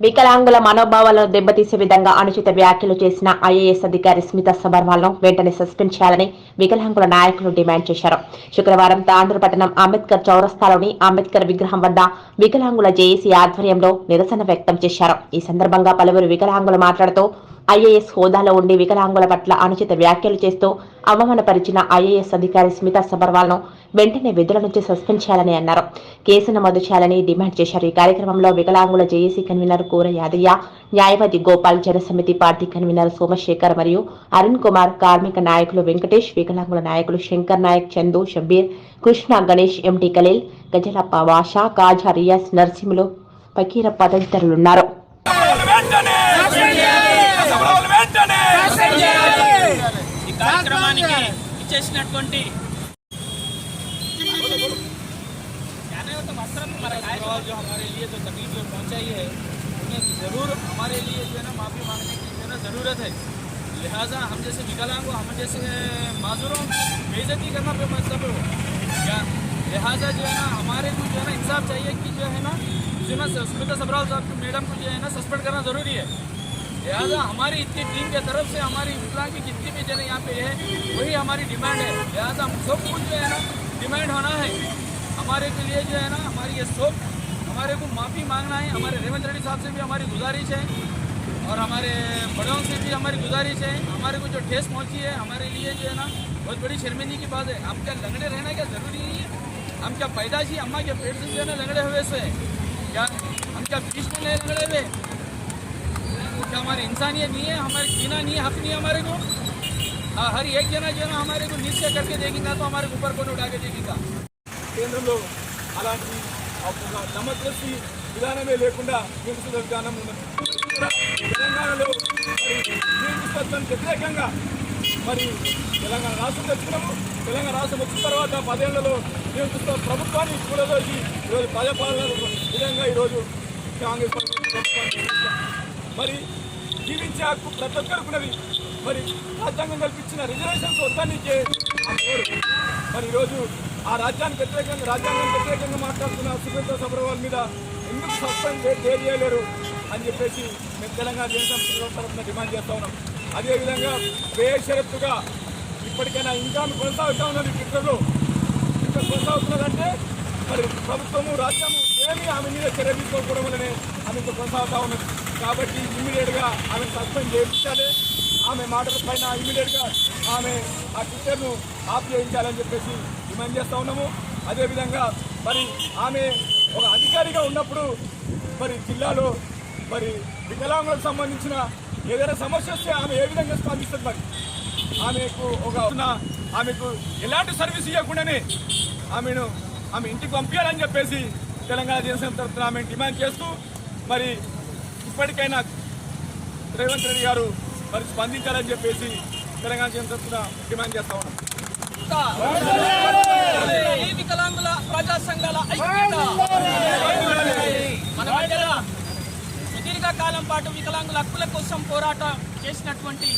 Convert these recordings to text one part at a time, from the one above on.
వికలాంగుల మనోభావాలను దెబ్బతీసే విధంగా అనుచిత వ్యాఖ్యలు చేసిన ఐఏఎస్ అధికారి స్మిత సబర్వాల్ను వెంటనే సస్పెండ్ చేయాలని వికలాంగుల నాయకులు డిమాండ్ చేశారు. శుక్రవారం తాండూరు పట్టణం అంబేద్కర్ చౌరస్తాలోని అంబేద్కర్ విగ్రహం వద్ద వికలాంగుల జేఏసీ ఆధ్వర్యంలో నిరసన వ్యక్తం చేశారు. ఈ సందర్భంగా పలువురు వికలాంగులు మాట్లాడుతూ ఐఏఎస్ హోదాలో ఉండి వికలాంగుల పట్ల అనుచిత వ్యాఖ్యలు చేస్తూ అవమానపరిచిన ఐఏఎస్ అధికారి స్మిత సబర్వాల్ను వెంటనే విధుల నుంచి సస్పెండ్ చేయాలని అన్నారు. కేసు నమోదు చేయాలని డిమాండ్ చేశారు. ఈ కార్యక్రమంలో వికలాంగుల జేఏసీ కన్వీనర్ కూర యాదయ్య న్యాయవాది గోపాల్ జనసమితి పార్టీ కన్వీనర్ సోమశేఖర్ మరియు అరుణ్ కుమార్ కార్మిక నాయకులు వెంకటేష్ వికలాంగుల నాయకులు శంకర్ నాయక్ చందు షబ్బీర్ కృష్ణ గణేష్ ఎంటీ ఖలీల్ గజలప్ప వాషా కాజా రియాస్ నర్సింహులు పకీరప్ప తదితరులున్నారు ఈ కార్యక్రమానికి ఇచ్చేసినటువంటి सवाल जो हमारे लिए जो तकलीफ़ जो पहुँचाई है, उन्हें ज़रूर हमारे लिए जो है ना माफ़ी मांगने की जो है ना ज़रूरत है। लिहाजा हम जैसे विकलांग हो, हम जैसे माजूरों बेजती करना पे मतलब हो क्या लिहाजा जो है ना हमारे को जो है ना इंसाफ चाहिए कि जो है ना, जो है ना स्मिता सबराल साहब को मैडम को जो है ना सस्पेंड करना ज़रूरी है। लिहाजा हमारी इतनी टीम के तरफ़ से, हमारी विकलांग की जितनी भी जन यहाँ पे है, वही हमारी डिमांड है। लिहाजा हम सब कुछ जो है ना डिमांड होना है। हमारे के लिए जो है ना हमारी ये शोक हमारे को माफ़ी मांगना है। हमारे रेवंत रेड्डी साहब से भी हमारी गुजारिश है और हमारे बड़ों से भी हमारी गुजारिश है। हमारे को जो ठेस पहुँची है हमारे लिए जो है ना बहुत बड़ी शर्मिंदगी की बात है। हम क्या लंगड़े रहना क्या ज़रूरी नहीं है? हम क्या पैदाशी अम्मा के पेट से जो है ना लंगड़े हुए से? क्या हम क्या बीच में नहीं लंगड़े हुए? क्या हमारी इंसानियत नहीं है? हमारे जीना नहीं है हक नहीं है हमारे को? हाँ, हर एक जना जो है ना हमारे को नीचे करके देखेगा तो हमारे ऊपर कौन उठा के देखेगा? కేంద్రంలో అలాంటి ఒక డెమోక్రసీ విధానమే లేకుండా నియంత్రిత విధానం ఉన్నది. తెలంగాణలో మరి వ్యతిరేకంగా మరి తెలంగాణ రాష్ట్రం తెచ్చుకున్నాము. తెలంగాణ రాష్ట్రం వచ్చిన తర్వాత పదేళ్ళలో నియంత్రిత ప్రభుత్వాన్ని కూడదోసి ఈరోజు ప్రజాపాలన విధంగా ఈరోజు కాంగ్రెస్ పార్టీ మరి జీవించే హక్కు ప్రతి ఒక్కరుకున్నది. మరి రాజ్యాంగం కల్పించిన రిజర్వేషన్స్ వద్దానికే మరి ఈరోజు ఆ రాజ్యానికి వ్యతిరేకంగా రాజ్యాంగం వ్యతిరేకంగా మాట్లాడుతున్న సుబ్రత సబర్వాల్ మీద ఎందుకు సస్పెండ్ చేయలేరు అని చెప్పేసి మేము తెలంగాణ దేశం తరఫున డిమాండ్ చేస్తా ఉన్నాం. అదేవిధంగా బేషరత్తుగా ఇప్పటికైనా ఇంకా కొనసాగుతూ ఉన్నది ట్విట్టర్లో ఇంకా కొనసాగుతున్నదంటే మరి ప్రభుత్వము రాజ్యము ఏమీ ఆమె మీద చర్య తీసుకోకపోవడం వల్లనే ఆమె ఇంకా కొనసాగుతూ ఉన్నది. కాబట్టి ఇమ్మీడియట్గా ఆమె సస్పెండ్ చేయించాలి. ఆమె మాటల పైన ఇమ్మీడియట్గా ఆమె ఆ ట్విట్టర్ను ఆప్ చేయించాలని చెప్పేసి డిమాండ్ చేస్తూ ఉన్నాము. అదేవిధంగా మరి ఆమె ఒక అధికారిగా ఉన్నప్పుడు మరి జిల్లాలో మరి వికలాంగులకు సంబంధించిన ఏదైనా సమస్య వస్తే ఆమె ఏ విధంగా స్పందిస్తుంది మరి? ఆమెకు ఒక ఆమెకు ఎలాంటి సర్వీస్ ఇవ్వకుండానే ఆమెను ఆమె ఇంటికి పంపించాలని చెప్పేసి తెలంగాణ జనసేన తరఫున ఆమె డిమాండ్ చేస్తూ మరి ఇప్పటికైనా రేవంత్ రెడ్డి గారు మరి స్పందించాలని చెప్పేసి తెలంగాణ జనసేన తరఫున డిమాండ్ చేస్తా ఉన్నాం ఈ వికలాంగుల ప్రజా సంఘాల ఐక్యత మన మధ్యలో సుదీర్ఘ కాలం పాటు వికలాంగుల హక్కుల కోసం పోరాటం చేసినటువంటి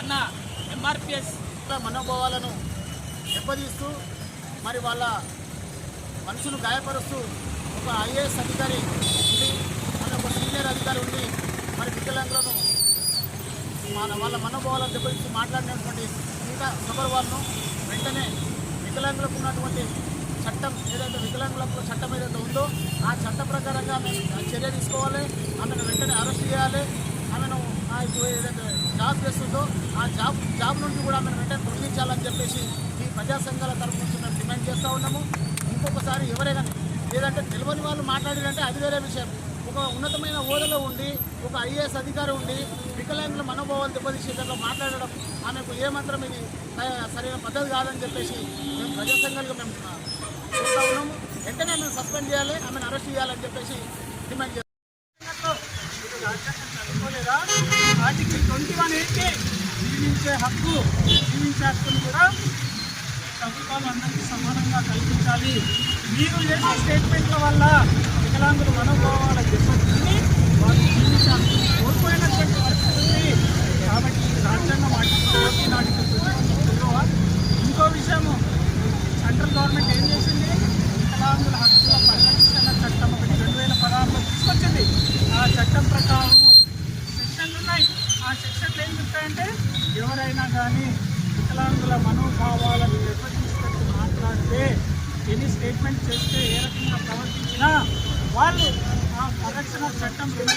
అన్న ఎంఆర్పిఎస్ మనోభావాలను దెబ్బతీస్తూ మరి వాళ్ళ మనుషులు గాయపరుస్తూ ఒక ఐఏఎస్ అధికారి ఉండి మన ఒక సీనియర్ అధికారి ఉండి మరి వికలాంగులను మన వాళ్ళ మనోభావాలను దెబ్బతీసి మాట్లాడినటువంటి మిగతా సభ వాళ్ళను వెంటనే వికలాంగులకు ఉన్నటువంటి చట్టం ఏదైతే వికలాంగులకు చట్టం ఏదైతే ఉందో ఆ చట్ట ప్రకారంగా మేము చర్య తీసుకోవాలి. ఆమెను వెంటనే అరెస్ట్ చేయాలి. ఆమెను ఏదైతే జాబ్ చేస్తుందో ఆ జాబ్ జాబ్ నుండి కూడా ఆమెను వెంటనే తొలగించాలని చెప్పేసి ఈ ప్రజా సంఘాల తరఫు నుంచి మేము డిమాండ్ చేస్తూ ఉన్నాము. ఇంకొకసారి ఎవరైనా లేదంటే తెలియని వాళ్ళు మాట్లాడారంటే అది వేరే విషయం. ఒక ఉన్నతమైన హోదాలో ఉండి ఒక ఐఏఎస్ అధికారి ఉండి వికలాంగుల మనోభావాలు దెబ్బతీసే విధంగా మాట్లాడడం ఆమెకు ఏమాత్రం ఇది సరైన పద్ధతి కాదని చెప్పేసి మేము ప్రజా సంఘాలుగా మేము చూస్తా ఉన్నాము వెంటనే ఆమెను సస్పెండ్ చేయాలి ఆమెను అరెస్ట్ చేయాలని చెప్పేసి డిమాండ్ చేస్తాం ఆర్టికల్ ట్వంటీ వన్ ఏంటి జీవించే హక్కు జీవించే హక్కును కూడా ప్రభుత్వాలు అందరికీ సమానంగా కల్పించాలి. మీరు చేసే స్టేట్మెంట్ల వల్ల వికలాంగులు మనోభావాల దెబ్బతిని వాళ్ళు జీవించాలి హక్కు కోల్పోయినటువంటి పరిస్థితి కాబట్టి రాజ్యాంగం ఆర్టికల్ ఫోర్టీన్ ఆర్టికల్ ట్వంటీ ఇంకో విషయము సెంట్రల్ గవర్నమెంట్ ఏం చేసింది? వికలాంగుల హక్కుల పరిరక్షణ చట్టం ఒకటి రెండు వేల పదహారులో తీసుకొచ్చింది. ఆ చట్టం ప్రకారం సెక్షన్లు ఉన్నాయి. ఆ సెక్షన్లు ఏం చెప్తాయంటే ఎవరైనా కానీ వికలాంగుల మనోభావాలను నిర్వచించినట్టు మాట్లాడితే ఎన్ని స్టేట్మెంట్ చేస్తే ఏ రకంగా ప్రవర్తించినా వాళ్ళు ఆ పరిరక్షణ చట్టం రెండు